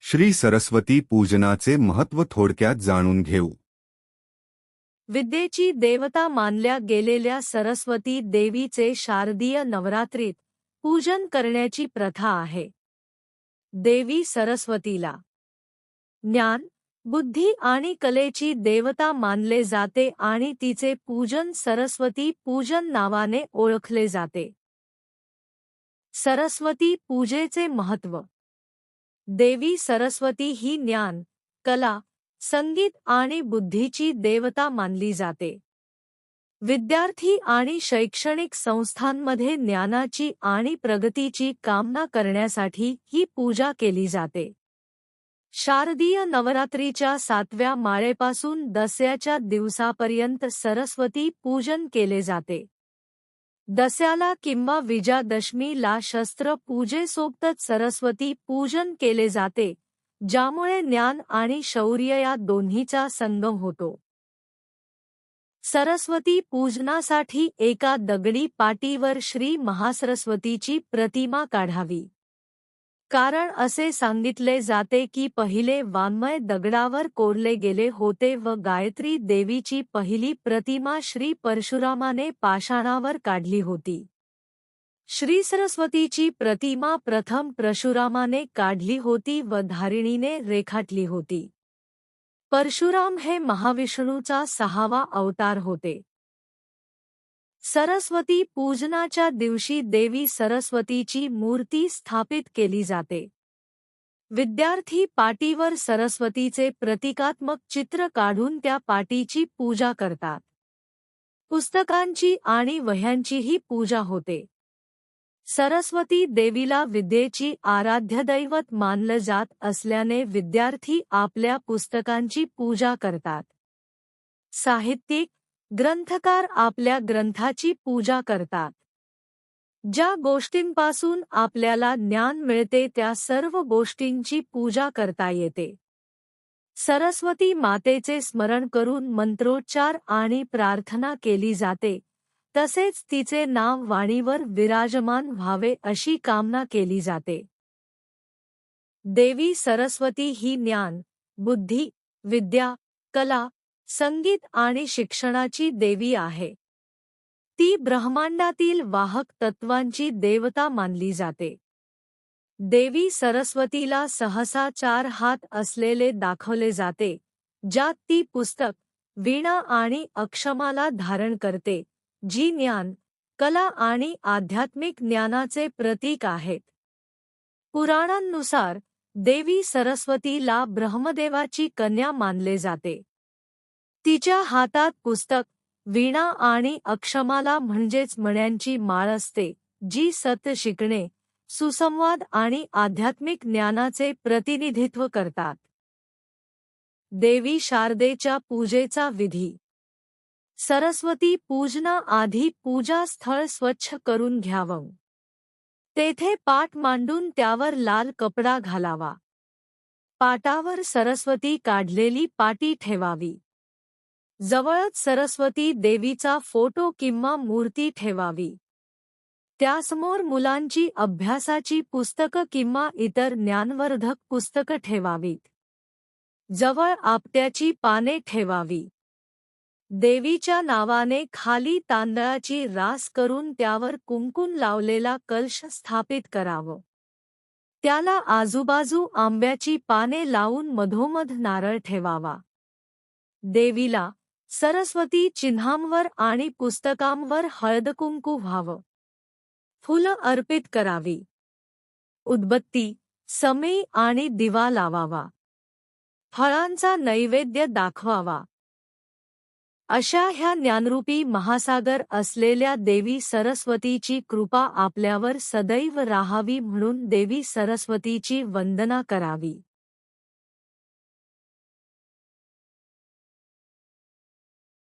श्री सरस्वती पूजनाचे महत्त्व थोडक्यात जाणून घेऊ. विद्येची देवता मानल्या गेलेल्या सरस्वती देवीचे शारदीय नवरात्रीत पूजन करण्याची प्रथा आहे. देवी सरस्वतीला. ज्ञान बुद्धी आणि कलेची देवता मानले जाते आणि तिचे पूजन सरस्वती पूजन नावाने ओळखले जाते. सरस्वती पूजेचे महत्त्व. देवी सरस्वती ही ज्ञान कला संगीत आणि बुद्धीची देवता मानली जाते. विद्यार्थी आणि शैक्षणिक संस्थांमध्ये ज्ञानाची आणि प्रगतीची कामना करण्यासाठी ही पूजा केली जाते. शारदीय नवरात्रीच्या सातव्या माळेपासून दसऱ्याच्या दिवसापर्यंत सरस्वती पूजन केले जाते. दस्याला किंवा विजयादशमीला शस्त्र पूजेसोबतच सरस्वती पूजन केले जाते ज्यामुळे ज्ञान आणि शौर्य या दोन्हीचा संगम होतो. सरस्वती पूजनासाठी एका दगडी पाटीवर श्री महासरस्वतीची प्रतिमा काढावी. कारण असे सांगितले जाते की पहिले वाङ्मय दगडावर कोरले गेले होते व गायत्री देवीची पहिली प्रतिमा श्री परशुरामाने पाषाणावर काढली होती. श्री सरस्वतीची प्रतिमा प्रथम परशुरामाने काढली होती व धारिणीने रेखाटली होती. परशुराम हे महाविष्णूचा सहावा अवतार होते. सरस्वती पूजनाच्या दिवशी देवी सरस्वतीची मूर्ती स्थापित केली जाते. विद्यार्थी पाटीवर सरस्वतीचे प्रतिकात्मक चित्र काढून त्या पाटीची पूजा करतात. पुस्तकांची आणि वह्यांचीही पूजा होते. सरस्वती देवीला विद्येची आराध्यदैवत मानलं जात असल्याने विद्यार्थी आपल्या पुस्तकांची पूजा करतात. साहित्यिक ग्रंथकार आपल्या ग्रंथाची पूजा करतात. ज्या गोष्टींपासून आपल्याला ज्ञान मिळते त्या सर्व गोष्टींची पूजा करता येते. सरस्वती मातेचे स्मरण करून मंत्रोच्चार आणि प्रार्थना केली जाते. तसेच तिचे नाव वाणीवर विराजमान व्हावे अशी कामना केली जाते. देवी सरस्वती ही ज्ञान बुद्धी विद्या कला संगीत आणि शिक्षणाची देवी आहे. ती ब्रह्मांडातील वाहक तत्वांची देवता मानली जाते. देवी सरस्वतीला सहसा चार हात असलेले दाखवले जाते ज्यात ती पुस्तक वीणा आणि अक्षमाला धारण करते. जी ज्ञान कला आणि आध्यात्मिक ज्ञानाचे प्रतीक आहेत. पुराणांनुसार देवी सरस्वतीला ब्रह्मदेवाची कन्या मानले जाते. तिच्या हातात पुस्तक वीणा आणि अक्षमाला म्हणजेच मण्यांची माळ असते जी सत्य शिकणे सुसंवाद आणि आध्यात्मिक ज्ञानाचे प्रतिनिधित्व करतात. देवी शारदेच्या पूजेचा विधी सरस्वती पूजना आधी पूजा स्थळ स्वच्छ करून घ्यावं. तेथे पाट मांडून त्यावर लाल कपडा घालावा. पाटावर सरस्वती काढलेली पाटी ठेवावी. जवळच सरस्वती देवीचा फोटो किंवा मूर्ती ठेवावी. त्यासमोर मुलांची अभ्यासाची पुस्तकं किंवा इतर ज्ञानवर्धक पुस्तकं ठेवावीत. जवळ आपट्याची पाने ठेवावी. देवीच्या नावाने खाली तांदळाची रास करून त्यावर कुंकून लावलेला कलश स्थापित करावं. त्याला आजूबाजू आंब्याची पाने लावून मधोमध नारळ ठेवावा. देवीला सरस्वती चिन्हांवर आणि पुस्तकांवर हळदकुंकू व्हावं. फुलं अर्पित करावी. उदबत्ती समय आणि दिवा लावावा. फळांचा नैवेद्य दाखवावा. अशा ह्या ज्ञानरूपी महासागर असलेल्या देवी सरस्वतीची कृपा आपल्यावर सदैव राहावी म्हणून देवी सरस्वतीची वंदना करावी.